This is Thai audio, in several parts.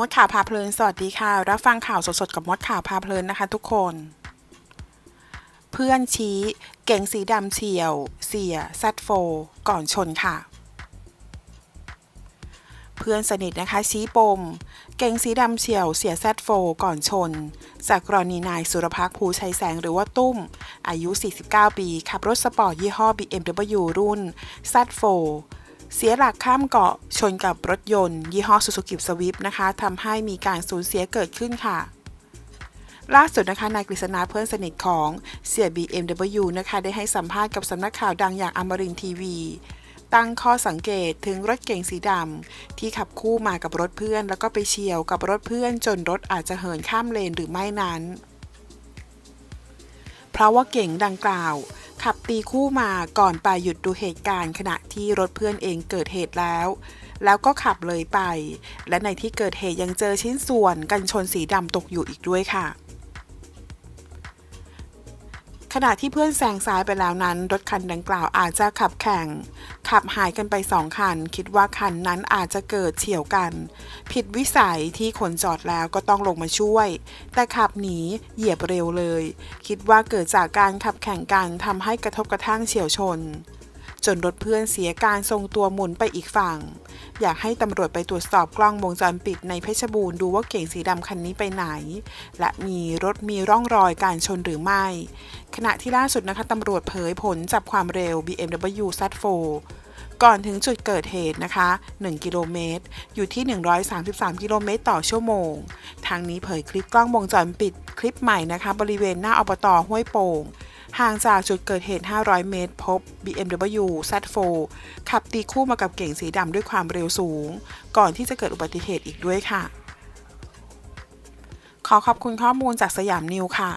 มดข่าวพาเพลิน สวัสดีค่ะ รับฟังข่าวสดๆ กับมดข่าวพาเพลินนะคะทุกคน เพื่อนชี้ เก๋งสีดำเฉียว เสียซัดโฟ ก่อนชนค่ะ เพื่อนสนิทนะคะชี้ปม เก๋งสีดำเฉียวเสียแซดโฟ ก่อนชน จากกรณีนายสุรพักษ์ภูชัยแสงหรือว่าตุ้ม อายุ 49 ปี ขับรถสปอร์ตยี่ห้อ BMW รุ่นแซดโฟ เสียหลักข้ามเกาะชนกับรถยนต์ ยี่ห้อ Suzuki Swift นะคะทำให้มีการสูญเสียเกิดขึ้นค่ะ ล่าสุดนะคะนายกฤษณาเพื่อนสนิทของเสีย BMW นะคะได้ให้สัมภาษณ์กับสำนักข่าวดังอย่างอมรินทีวี ตั้งข้อสังเกตถึงรถเก๋งสีดำที่ขับคู่มากับรถเพื่อน แล้วก็ไปเฉียวกับรถเพื่อน จนรถอาจจะเหินข้ามเลนหรือไม่นั้น เพราะว่าเก่งดังกล่าว ขับตีคู่มาก่อนไปหยุดดูเหตุการณ์ ขณะที่รถเพื่อนเองเกิดเหตุแล้ว แล้วก็ขับเลยไป และในที่เกิดเหตุยังเจอชิ้นส่วนกันชนสีดำตกอยู่อีกด้วยค่ะ ขณะที่เพื่อนแซงซ้ายไปแล้วนั้น รถคันดังกล่าวอาจจะขับแข่ง ขับหายกันไปสองคัน คิดว่าคันนั้นอาจจะเกิดเฉียวกัน ผิดวิสัยที่คนจอดแล้วก็ต้องลงมาช่วย แต่ขับหนีเหยียบเร็วเลย คิดว่าเกิดจากการขับแข่งกันทำให้กระทบกระทั่งเฉียวชน จนรถเพื่อนเสียการทรงตัวหมุนไปอีกฝั่ง อยากให้ตำรวจไปตรวจสอบกล้องวงจรปิดในเพชรบูรณ์ดูว่าเก๋งสีดำคันนี้ไปไหน และมีรถมีร่องรอยการชนหรือไม่ ขณะที่ล่าสุดนะคะตำรวจเผยผลจับความเร็ว BMW Z4 ก่อนถึงจุดเกิดเหตุนะคะ 1 กิโลเมตร อยู่ที่ 133 กิโลเมตรต่อชั่วโมง ทางนี้เผยคลิปกล้องวงจรปิด คลิปใหม่นะคะ บริเวณหน้าอบตห้วยโป่ง ห่างจากจุดเกิดเหตุ 500 เมตร พบ BMW Z4 ขับตีคู่มากับเก๋งสีดำด้วยความเร็วสูง ก่อนที่จะเกิดอุบัติเหตุอีกด้วยค่ะ ขอขอบคุณข้อมูลจากสยามนิวค่ะ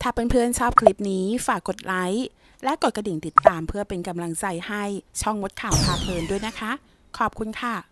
ถ้าเพื่อนๆชอบคลิปนี้ฝากกดไลค์และกดกระดิ่งติดตามเพื่อเป็นกำลังใจให้ช่องมดข่าวพาเพลินด้วยนะคะ ขอบคุณค่ะ